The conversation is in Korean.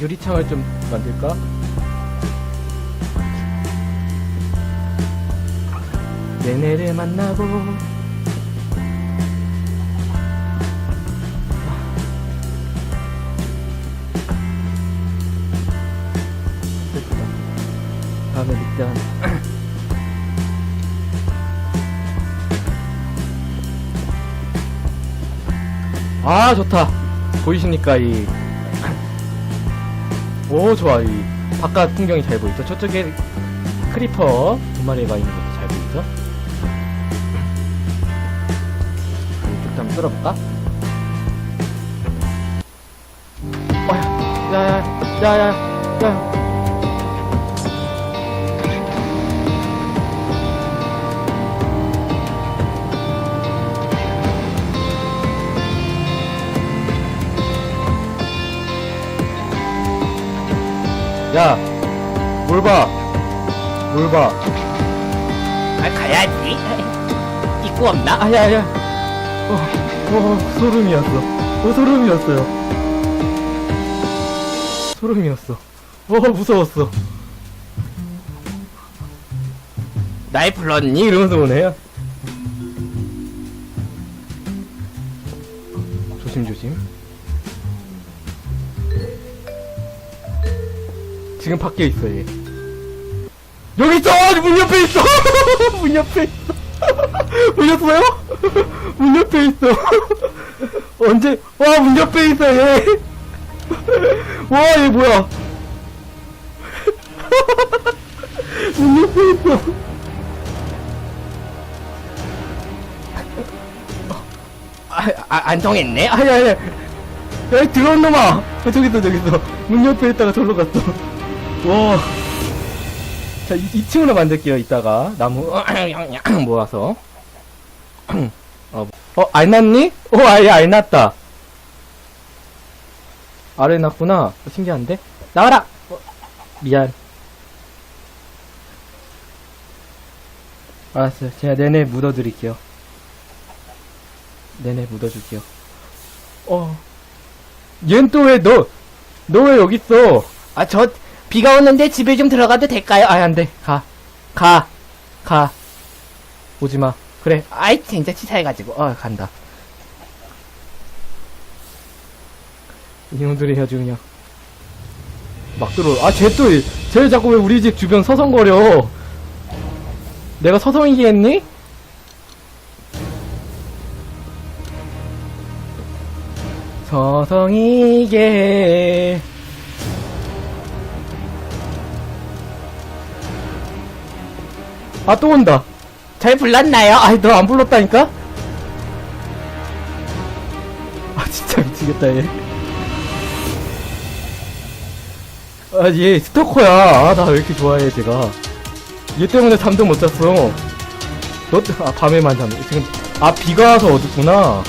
유리창을 좀 만들까? 얘네를 만나고 됐다. 다음에 일단 아 좋다 보이십니까 이 오 좋아. 이 바깥 풍경이 잘 보이죠? 저쪽에 크리퍼 두 마리가 있는 것도 잘 보이죠? 이쪽도 한번 뚫어볼까? 어야 야야 야야 야 야, 뭘 봐? 뭘 봐? 아, 가야지. 입구 없나? 아, 야, 야. 어, 어, 소름이었어. 어, 소름이었어요. 소름이었어. 어, 무서웠어. 날 불렀니? 이러면서 오네요. 조심조심. 지금 밖에 있어, 얘. 여기 있어! 문 옆에 있어! 문 옆에 있어! 보셨어요? 문 옆에 있어. 언제, 와, 문 옆에 있어, 얘! 와, 얘 뭐야! 문 옆에 있어! 아, 아, 안 통했네? 아니 아니 야 들어온 놈아 아, 저기 있어 저기 있어 문 옆에 있다가 절로 갔어 와자 2층으로 만들게요 이따가 나무 모아서 어, 어, 안 났니? 어, 아예 안 났다. 아래 났구나. 어, 신기한데? 나와라! 어, 미안. 알았어요. 제가 내내 묻어드릴게요. 내내 묻어줄게요. 어. 얜 또 왜, 너, 너 왜 여기 있어? 아, 저, 비가 오는데 집에 좀 들어가도 될까요? 아이, 안 돼. 가. 가. 가. 오지 마. 그래. 아이, 진짜 치사해가지고. 어, 간다. 이놈들이 아주 그냥. 막 들어. 아, 쟤 또, 쟤 자꾸 왜 우리 집 주변 서성거려. 내가 서성이게 했니? 서성이게. 아, 또 온다. 잘 불렀나요? 아이, 너 안 불렀다니까? 아, 진짜 미치겠다, 얘. 아, 얘 스토커야. 아, 나 왜 이렇게 좋아해, 제가. 얘 때문에 잠도 못 잤어. 너, 때- 아, 밤에만 잠. 지금, 아, 비가 와서 어둡구나.